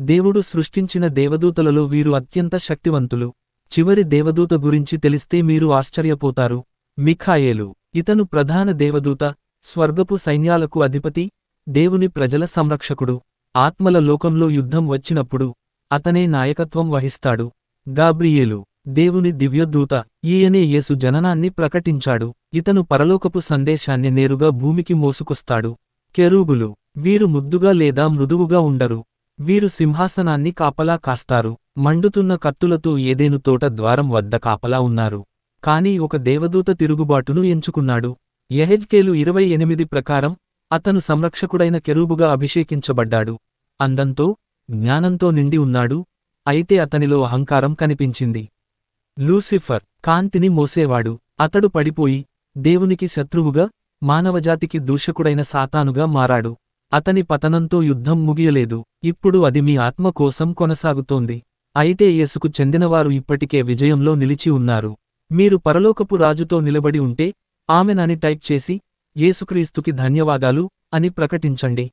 దేవుడు సృష్టించిన దేవదూతలలో వీరు అత్యంత శక్తివంతులు. చివరి దేవదూత గురించి తెలిస్తే మీరు ఆశ్చర్యపోతారు. మిఖాయేలు ఇతను ప్రధాన దేవదూత స్వర్గపు సైన్యాలకు అధిపతి దేవుని ప్రజల సంరక్షకుడు. ఆత్మల లోకంలో యుద్ధం వచ్చినప్పుడు అతనే నాయకత్వం వహిస్తాడు. గాబ్రియేలు దేవుని దివ్యదూత ఈయనే యేసు జననాన్ని ప్రకటించాడు. ఇతను పరలోకపు సందేశాన్ని నేరుగా భూమికి మోసుకొస్తాడు. కెరూబులు వీరు ముద్దుగా లేదా మృదువుగా ఉండరు. వీరు సింహాసనాన్ని కాపలా కాస్తారు. మండుతున్న కత్తులతో ఏదేను తోట ద్వారం వద్ద కాపలా ఉన్నారు. కాని ఒక దేవదూత తిరుగుబాటును ఎంచుకున్నాడు. యెహెజ్కేలు ఇరవై ఎనిమిది ప్రకారం అతను సంరక్షకుడైన కెరూబుగా అభిషేకించబడ్డాడు. అందంతో జ్ఞానంతో నిండి ఉన్నాడు. అయితే అతనిలో అహంకారం కనిపించింది. లూసిఫర్ కాంతిని మోసేవాడు. అతడు పడిపోయి దేవునికి శత్రువుగా మానవజాతికి దూషకుడైన సాతానుగా మారాడు. అతని పతనంతో యుద్ధం ముగియలేదు. ఇప్పుడు అది మీ ఆత్మ కోసం కొనసాగుతోంది. అయితే యేసుకు చెందినవారు ఇప్పటికే విజయంలో నిలిచి ఉన్నారు. మీరు పరలోకపు రాజుతో నిలబడి ఉంటే ఆమెనని టైప్ చేసి యేసుక్రీస్తుకి ధన్యవాదాలు అని ప్రకటించండి.